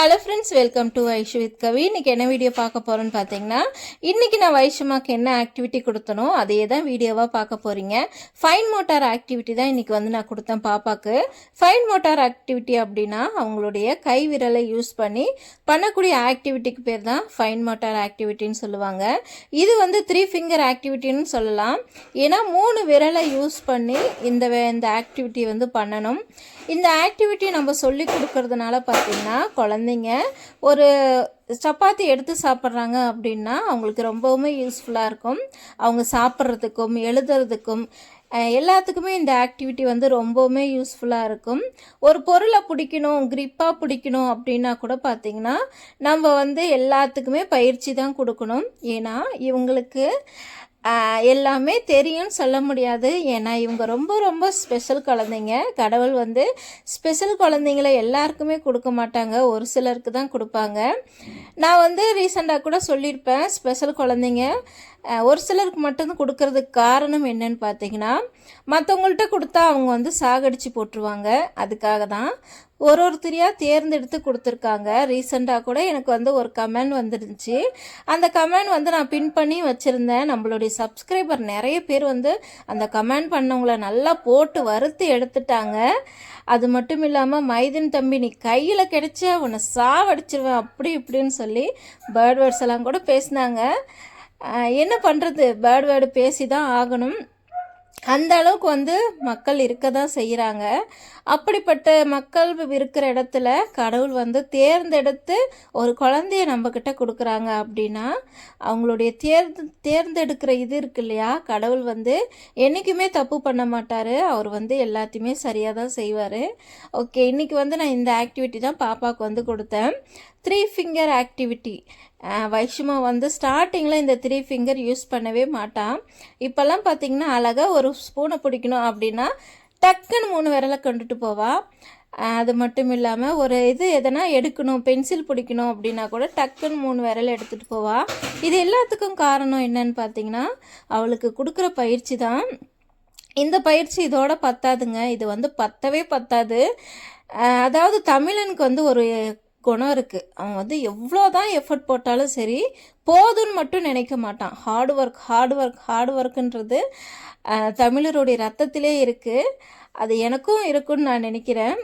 Hello friends welcome to Vaishu with Kavi இன்னைக்கு என்ன video பார்க்க போகிறோன்னு பார்த்தீங்கன்னா இன்றைக்கி நான் வைஷமாக்கு என்ன ஆக்டிவிட்டி கொடுத்தனோ அதே தான் வீடியோவாக பார்க்க போகிறீங்க ஃபைன் மோட்டார் ஆக்டிவிட்டி தான் இன்றைக்கி வந்து நான் கொடுத்தேன் பாப்பாக்கு. ஃபைன் மோட்டார் ஆக்டிவிட்டி அப்படின்னா அவங்களுடைய கை விரலை யூஸ் பண்ணி பண்ணக்கூடிய ஆக்டிவிட்டிக்கு பேர் தான் ஃபைன் மோட்டார் ஆக்டிவிட்டின்னு சொல்லுவாங்க. இது வந்து த்ரீ ஃபிங்கர் ஆக்டிவிட்டின்னு சொல்லலாம். ஏன்னா மூணு விரலை யூஸ் பண்ணி இந்த இந்த ஆக்டிவிட்டி வந்து பண்ணணும். இந்த ஆக்டிவிட்டி நம்ம சொல்லி கொடுக்கறதுனால பார்த்திங்கன்னா குழந்தைங்க ஒரு சப்பாத்தி எடுத்து சாப்பிட்றாங்க அப்படின்னா அவங்களுக்கு ரொம்பவுமே யூஸ்ஃபுல்லாக இருக்கும். அவங்க சாப்பிட்றதுக்கும் எழுதுறதுக்கும் எல்லாத்துக்குமே இந்த ஆக்டிவிட்டி வந்து ரொம்பவுமே யூஸ்ஃபுல்லாக இருக்கும். ஒரு பொருளை பிடிக்கணும் க்ரிப்பாக பிடிக்கணும் அப்படின்னா கூட பார்த்திங்கன்னா நம்ம வந்து எல்லாத்துக்குமே பயிற்சி தான் கொடுக்கணும். ஏன்னா இவங்களுக்கு எல்லாமே தெரியும்னு சொல்ல முடியாது. ஏன்னா இவங்க ரொம்ப ரொம்ப ஸ்பெஷல் குழந்தைங்க. கடவுள் வந்து ஸ்பெஷல் குழந்தைங்கள எல்லாருக்குமே கொடுக்க மாட்டாங்க. ஒரு சிலருக்கு தான் கொடுப்பாங்க. நான் வந்து ரீசெண்டாக கூட சொல்லியிருப்பேன் ஸ்பெஷல் குழந்தைங்க. ஒரு சிலருக்கு மட்டும்தான் கொடுக்கறதுக்கு காரணம் என்னன்னு பார்த்தீங்கன்னா மற்றவங்கள்ட்ட கொடுத்தா அவங்க வந்து சாகடிச்சு போட்டுருவாங்க. அதுக்காக தான் ஒரு ஒருத்தரையாக தேர்ந்தெடுத்து கொடுத்துருக்காங்க. ரீசெண்டாக கூட எனக்கு வந்து ஒரு கமெண்ட் வந்துருந்துச்சு. அந்த கமெண்ட் வந்து நான் பின் பண்ணி வச்சுருந்தேன். நம்மளுடைய சப்ஸ்கிரைபர் நிறைய பேர் வந்து அந்த கமெண்ட் பண்ணவங்கள நல்லா போட்டு வறுத்து எடுத்துட்டாங்க. அது மட்டும் இல்லாமல் மைதின் தம்பி நீ கையில் கிடைச்ச உன்னை சாவடிச்சிருவேன். அப்படி இப்படின்னு சொல்லி பேர்ட் வேர்ட்ஸ் எல்லாம் கூட பேசினாங்க. என்ன பண்ணுறது பேர்டு வேர்டு பேசி தான் ஆகணும். அந்த அளவுக்கு வந்து மக்கள் இருக்க தான் செய்கிறாங்க அப்படிப்பட்ட மக்கள் இருக்கிற இடத்துல கடவுள் வந்து தேர்ந்தெடுத்து ஒரு குழந்தைய நம்மக்கிட்ட கொடுக்குறாங்க அப்படின்னா அவங்களுடைய தேர்ந்து தேர்ந்தெடுக்கிற இது இருக்கு இல்லையா? கடவுள் வந்து என்றைக்குமே தப்பு பண்ண மாட்டார். அவர் வந்து எல்லாத்தையுமே சரியாக தான் செய்வார். ஓகே இன்றைக்கி வந்து நான் இந்த ஆக்டிவிட்டி தான் பாப்பாவுக்கு வந்து கொடுத்தேன். த்ரீ ஃபிங்கர் ஆக்டிவிட்டி வைஷ்மா வந்து ஸ்டார்டிங்கில் இந்த த்ரீ ஃபிங்கர் யூஸ் பண்ணவே மாட்டான். இப்போல்லாம் பார்த்தீங்கன்னா அழகாக ஒரு ஸ்பூனை பிடிக்கணும் அப்படின்னா டக்குன்னு மூணு விரலை கொண்டுட்டு போவா. அது மட்டும் இல்லாமல் ஒரு இது எதனா எடுக்கணும் பென்சில் பிடிக்கணும் அப்படின்னா கூட டக்குன்னு மூணு விரல் எடுத்துகிட்டு போவாள் இது எல்லாத்துக்கும் காரணம் என்னன்னு பார்த்தீங்கன்னா அவளுக்கு கொடுக்குற பயிற்சி தான். இந்த பயிற்சி இதோட பத்தாதுங்க. இது வந்து பத்தவே பத்தாது. அதாவது தமிழனுக்கு வந்து ஒரு குணம் இருக்குது அவன் வந்து எவ்வளோ தான் எஃபர்ட் போட்டாலும் சரி போதும்னு மட்டும் நினைக்க மாட்டான். Hard work hard work hard ஒர்க்குன்றது தமிழருடைய ரத்தத்திலே இருக்குது அது எனக்கும் இருக்குன்னு நான் நினைக்கிறேன்.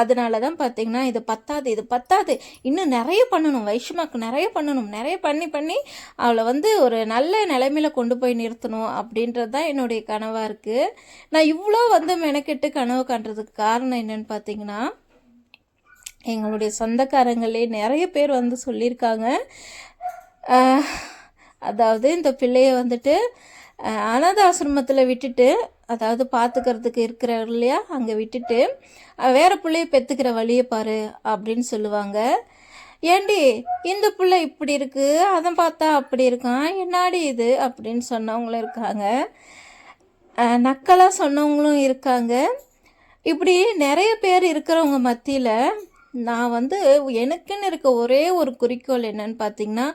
அதனால தான் பார்த்தீங்கன்னா இது பத்தாது இது பத்தாது. இன்னும் நிறைய பண்ணணும். வைஷ்மாக்கு நிறைய பண்ணணும். நிறைய பண்ணி பண்ணி அவளை வந்து ஒரு நல்ல நிலைமையில கொண்டு போய் நிறுத்தணும் அப்படின்றது தான் என்னுடைய கனவாக இருக்குது நான் இவ்வளோ வந்து மெனக்கெட்டு கனவு காண்றதுக்கு காரணம் என்னன்னு பார்த்தீங்கன்னா எங்களுடைய சொந்தக்காரங்களே நிறைய பேர் வந்து சொல்லியிருக்காங்க. அதாவது இந்த பிள்ளையை வந்துட்டு அனாத ஆசிரமத்தில் விட்டுட்டு அதாவது பார்த்துக்கிறதுக்கு இருக்கிறார் இல்லையா? அங்கே விட்டுட்டு வேறு வேற பிள்ளைய பெற்றுக்கிற வழியை பாரு அப்படின்னு சொல்லுவாங்க. ஏண்டி இந்த பிள்ளை இப்படி இருக்குது அதை பார்த்தா அப்படி இருக்கான் என்னாடி இது? அப்படின்னு சொன்னவங்களும் இருக்காங்க. நக்கலாக சொன்னவங்களும் இருக்காங்க. இப்படி நிறைய பேர் இருக்கிறவங்க மத்தியில் நான் வந்து எனக்குன்னு இருக்க ஒரே ஒரு குறிக்கோள் என்னன்னு பார்த்தீங்கன்னா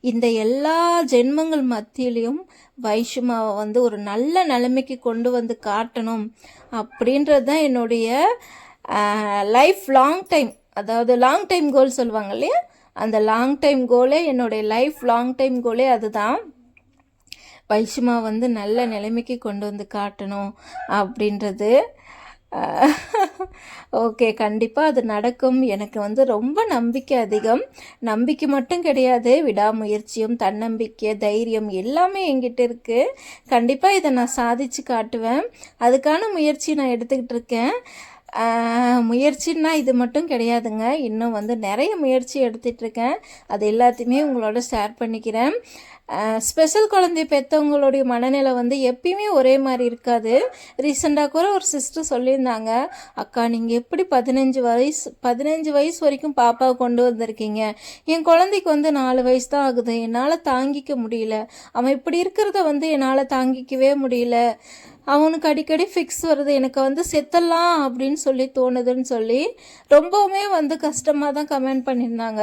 இந்த எல்லா ஜென்மங்கள் மத்தியிலையும் வைஷ்மாவை வந்து ஒரு நல்ல நிலைமைக்கு கொண்டு வந்து காட்டணும் அப்படின்றது தான் என்னுடைய லைஃப் லாங் டைம் அதாவது லாங் டைம் கோல் சொல்லுவாங்க இல்லையா? அந்த லாங் டைம் கோலே என்னுடைய லைஃப் லாங் டைம் கோலே அதுதான். வைஷ்மா வந்து நல்ல நிலைமைக்கு கொண்டு வந்து காட்டணும் அப்படின்றது. ஓகே கண்டிப்பாக அது நடக்கும். எனக்கு வந்து ரொம்ப நம்பிக்கை அதிகம். நம்பிக்கை மட்டும் கிடையாது. விடாமுயற்சியும் தன்னம்பிக்கை தைரியம் எல்லாமே என்கிட்ட இருக்குது கண்டிப்பாக இதை நான் சாதிச்சு காட்டுவேன். அதுக்கான முயற்சி நான் எடுத்துக்கிட்டு இருக்கேன். முயற்சின்னா இது மட்டும் கிடையாதுங்க. இன்னும் வந்து நிறைய முயற்சி எடுத்துகிட்ருக்கேன் அது எல்லாத்தையுமே உங்களோட ஷேர் பண்ணிக்கிறேன். ஸ்பெஷல் குழந்தை பெற்றவங்களுடைய மனநிலை வந்து எப்பயுமே ஒரே மாதிரி இருக்காது. ரீசெண்டாக கூட ஒரு சிஸ்டர் சொல்லியிருந்தாங்க அக்கா நீங்கள் எப்படி பதினஞ்சு வயசு பதினஞ்சு வயசு வரைக்கும் பாப்பாவை கொண்டு வந்திருக்கீங்க? என் குழந்தைக்கு வந்து நாலு வயசு தான் ஆகுது. என்னால் தாங்கிக்க முடியல. அவன் இப்படி இருக்கிறத வந்து என்னால் தாங்கிக்கவே முடியல. அவனுக்கு அடிக்கடி ஃபிக்ஸ் வருது. எனக்கு வந்து செத்தலாம் அப்படின்னு சொல்லி தோணுதுன்னு சொல்லி ரொம்பவுமே வந்து கஷ்டமாக தான் கமெண்ட் பண்ணியிருந்தாங்க.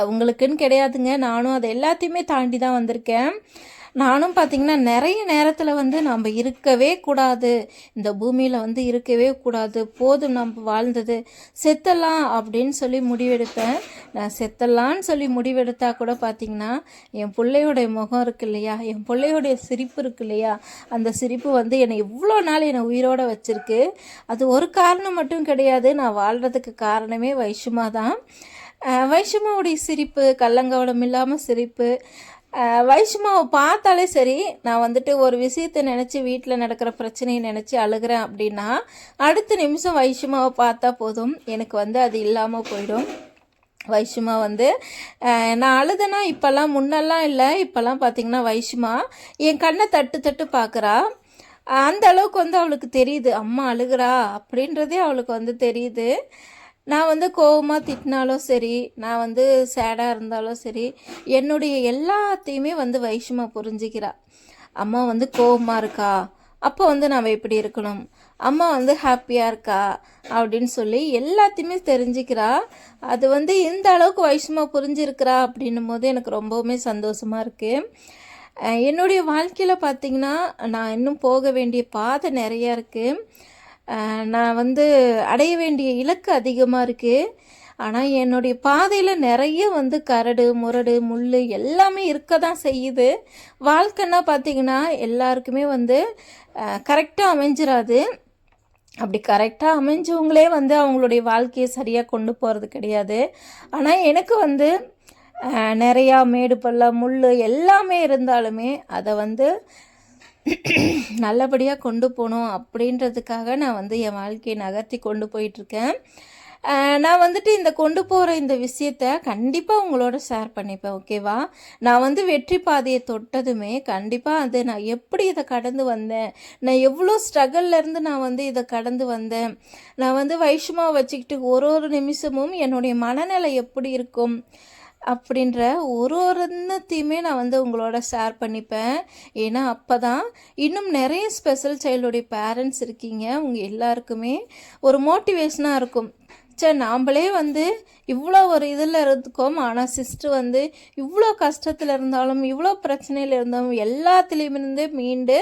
அவங்களுக்குன்னு கிடையாதுங்க. நானும் அதை எல்லாத்தையுமே தாண்டி தான் வந்திருக்கேன். நானும் பார்த்திங்கன்னா நிறைய நேரத்தில் வந்து நம்ம இருக்கவே கூடாது. இந்த பூமியில் வந்து இருக்கவே கூடாது. போதும் நம்ம வாழ்ந்தது. செத்தலாம் அப்படின்னு சொல்லி முடிவெடுப்பேன் நான் செத்தலான்னு சொல்லி முடிவெடுத்தா கூட பார்த்திங்கன்னா என் பிள்ளையோடைய முகம் இருக்கு இல்லையா? என் பிள்ளையோடைய சிரிப்பு இருக்கு இல்லையா? அந்த சிரிப்பு வந்து என்னை இவ்வளோ நாள் என்னை உயிரோடு வச்சுருக்கு. அது ஒரு காரணம் மட்டும் கிடையாது. நான் வாழ்கிறதுக்கு காரணமே வைஷுமா தான். வைஷ்மாவுடைய சிரிப்பு கள்ளங்கவடம் இல்லாமல் சிரிப்பு. வைஷ்மாவை பார்த்தாலே சரி நான் வந்துட்டு ஒரு விஷயத்தை நினச்சி வீட்டில் நடக்கிற பிரச்சனையை நினச்சி அழுகிறேன் அப்படின்னா அடுத்த நிமிஷம் வைஷ்மாவை பார்த்தா போதும். எனக்கு வந்து அது இல்லாமல் போயிடும். வைஷ்மா வந்து நான் அழுதனா இப்போல்லாம் முன்னெல்லாம் இல்லை இப்போல்லாம் பார்த்தீங்கன்னா வைஷ்மா என் கண்ணை தட்டு தட்டு பார்க்குறா அந்த அளவுக்கு வந்து அவளுக்கு தெரியுது. அம்மா அழுகிறா அப்படின்றதே அவளுக்கு வந்து தெரியுது. நான் வந்து கோவமாக திட்டினாலும் சரி நான் வந்து சேடாக இருந்தாலும் சரி என்னுடைய எல்லாத்தையுமே வந்து வைஷ்மா புரிஞ்சுக்கிறா. அம்மா வந்து கோவமாக இருக்கா? அப்போ வந்து நம்ம எப்படி இருக்கணும்? அம்மா வந்து ஹாப்பியாக இருக்கா? அப்படின்னு சொல்லி எல்லாத்தையுமே தெரிஞ்சுக்கிறா. அது வந்து இந்த அளவுக்கு வைஷுமா புரிஞ்சிருக்கிறா அப்படின்னும் போது எனக்கு ரொம்பவுமே சந்தோஷமாக இருக்குது என்னுடைய வாழ்க்கையில் பார்த்திங்கன்னா நான் இன்னும் போக வேண்டிய பாதை நிறையா இருக்குது நான் வந்து அடைய வேண்டிய இலக்கு அதிகமாக இருக்குது ஆனால் என்னுடைய பாதையில் நிறைய வந்து கரடு முரடு முள் எல்லாமே இருக்க தான் செய்யுது. வாழ்க்கைன்னா பார்த்திங்கன்னா எல்லாருக்குமே வந்து கரெக்டாக அமைஞ்சிடாது அப்படி கரெக்டாக அமைஞ்சவங்களே வந்து அவங்களுடைய வாழ்க்கையை சரியாக கொண்டு போகிறது கிடையாது. ஆனால் எனக்கு வந்து நிறையா மேடு பள்ளம் முள் எல்லாமே இருந்தாலுமே அதை வந்து நல்லபடியாக கொண்டு போகணும் அப்படின்றதுக்காக நான் வந்து என் வாழ்க்கையை நகர்த்தி கொண்டு போயிட்டுருக்கேன். நான் வந்துட்டு இந்த கொண்டு போகிற இந்த விஷயத்த கண்டிப்பாக உங்களோட ஷேர் பண்ணிப்பேன் ஓகேவா நான் வந்து வெற்றி பாதையை தொட்டதுமே கண்டிப்பாக அது நான் எப்படி இதை கடந்து வந்தேன்? நான் எவ்வளோ ஸ்ட்ரகிள்லேருந்து இருந்து நான் வந்து இதை கடந்து வந்தேன்? நான் வந்து வைஷமாக வச்சுக்கிட்டு ஒரு ஒரு நிமிஷமும் என்னுடைய மனநிலை எப்படி இருக்கும்? அப்படின்ற ஒரு ஒருத்தையுமே நான் வந்து உங்களோட ஷேர் பண்ணிப்பேன். ஏன்னா அப்போ தான் இன்னும் நிறைய ஸ்பெஷல் சைல்டுடைய பேரண்ட்ஸ் இருக்கீங்க. உங்கள் எல்லாருக்குமே ஒரு மோட்டிவேஷனாக இருக்கும். சே நாம்ளே வந்து இவ்வளோ ஒரு இதில் இருக்கோம் ஆனால் சிஸ்டர் வந்து இவ்வளோ கஷ்டத்தில் இருந்தாலும் இவ்வளோ பிரச்சனையில் இருந்தாலும் எல்லாத்துலேயுமிருந்து மீண்டு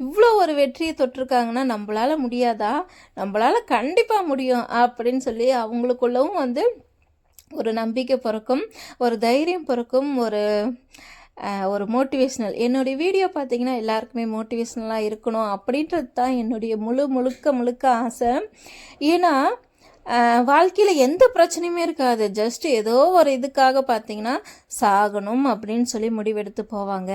இவ்வளோ ஒரு வெற்றியை தொட்டிருக்காங்கன்னா நம்மளால் முடியாதா? நம்மளால கண்டிப்பாக முடியும் அப்படின்னு சொல்லி அவங்களுக்குள்ளவும் வந்து ஒரு நம்பிக்கை பிறக்கும் ஒரு தைரியம் பிறக்கும் ஒரு ஒரு மோட்டிவேஷ்னல் என்னுடைய வீடியோ பார்த்தீங்கன்னா எல்லாருக்குமே மோட்டிவேஷ்னலாக இருக்கணும் அப்படின்றது தான் என்னுடைய முழு முழுக்க முழுக்க ஆசை. ஏன்னா வாழ்க்கையில் எந்த பிரச்சனையுமே இருக்காது. ஜஸ்ட் ஏதோ ஒரு இதுக்காக பார்த்தீங்கன்னா சாகணும் அப்படின்னு சொல்லி முடிவெடுத்து போவாங்க.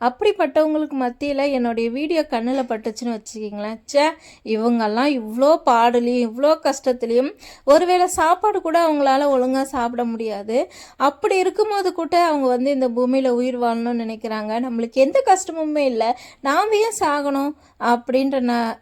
அப்படிப்பட்டவங்களுக்கு மத்தியில் என்னுடைய வீடியோ கண்ணில் பட்டுச்சுன்னு வச்சுக்கிங்களேன். ச்சே இவங்கெல்லாம் இவ்வளோ பாடுலையும் இவ்வளோ கஷ்டத்துலேயும் ஒருவேளை சாப்பாடு கூட அவங்களால ஒழுங்காக சாப்பிட முடியாது. அப்படி இருக்கும்போது கூட அவங்க வந்து இந்த பூமியில் உயிர் வாழணும்னு நினைக்கிறாங்க. நம்மளுக்கு எந்த கஷ்டமுமே இல்லை. நாம் ஏன் சாகணும்? அப்படின்ற நான்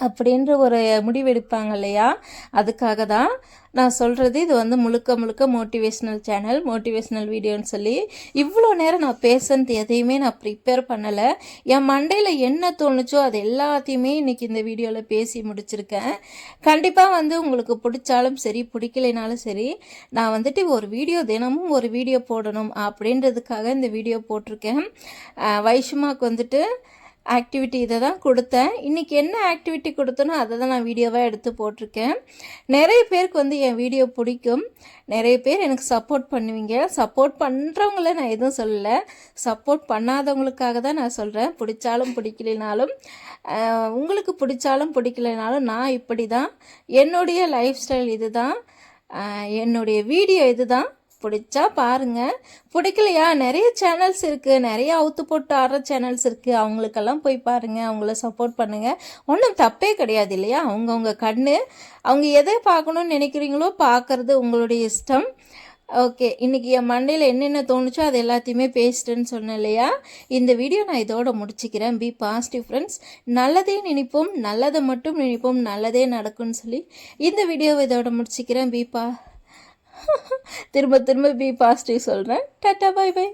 அப்படின்ற ஒரு முடிவெடுப்பாங்க இல்லையா? அதுக்காக தான் நான் சொல்கிறது இது வந்து முழுக்க முழுக்க மோட்டிவேஷ்னல் சேனல் மோட்டிவேஷ்னல் வீடியோன்னு சொல்லி இவ்வளோ நேரம் நான் பேசுனது எதையுமே நான் ப்ரிப்பேர் பண்ணலை. என் மண்டையில் என்ன தோணுச்சோ அது எல்லாத்தையுமே இன்றைக்கி இந்த வீடியோவில் பேசி முடிச்சிருக்கேன். கண்டிப்பாக வந்து உங்களுக்கு பிடிச்சாலும் சரி பிடிக்கலைனாலும் சரி நான் வந்துட்டு ஒரு வீடியோ தினமும் ஒரு வீடியோ போடணும் அப்படின்றதுக்காக இந்த வீடியோ போட்டிருக்கேன். அஹ் வைஷுமாக்கு வந்துட்டு ஆக்டிவிட்டி இதை தான் கொடுத்தேன். இன்றைக்கி என்ன ஆக்டிவிட்டி கொடுத்தனோ அதை தான் நான் வீடியோவாக எடுத்து போட்டிருக்கேன். நிறைய பேருக்கு வந்து என் வீடியோ பிடிக்கும். நிறைய பேர் எனக்கு சப்போர்ட் பண்ணுவீங்க. சப்போர்ட் பண்ணுறவங்கள நான் எதுவும் சொல்லலை. சப்போர்ட் பண்ணாதவங்களுக்காக தான் நான் சொல்கிறேன் பிடிச்சாலும் பிடிக்கலைனாலும் உங்களுக்கு பிடிச்சாலும் பிடிக்கலைனாலும் நான் இப்படி தான் என்னுடைய லைஃப் ஸ்டைல் இது தான் என்னுடைய வீடியோ இது தான் பிடிச்சா பாருங்கள் பிடிக்கலையா? நிறைய சேனல்ஸ் இருக்குது நிறைய அவுத்து போட்டு ஆடுற சேனல்ஸ் இருக்குது அவங்களுக்கெல்லாம் போய் பாருங்கள் அவங்கள சப்போர்ட் பண்ணுங்கள் ஒன்றும் தப்பே கிடையாது இல்லையா? அவங்கவுங்க கண்ணு. அவங்க எதை பார்க்கணும்னு நினைக்கிறீங்களோ பார்க்கறது உங்களுடைய இஷ்டம். ஓகே இன்றைக்கி என் மண்டையில் என்னென்ன தோணுச்சோ அது எல்லாத்தையுமே பேசிட்டேன்னு சொன்னேன் இல்லையா? இந்த வீடியோ நான் இதோட முடிச்சுக்கிறேன். பி பாசிட்டிவ் ஃப்ரெண்ட்ஸ் நல்லதே நினைப்போம். நல்லதை மட்டும் நினைப்போம். நல்லதே நடக்கும்னு சொல்லி இந்த வீடியோவை இதோட முடிச்சுக்கிறேன். பி பா திரும்ப திரும்ப பி பாசிட்டிவ் சொல்கிறேன் டாட்டா பை பை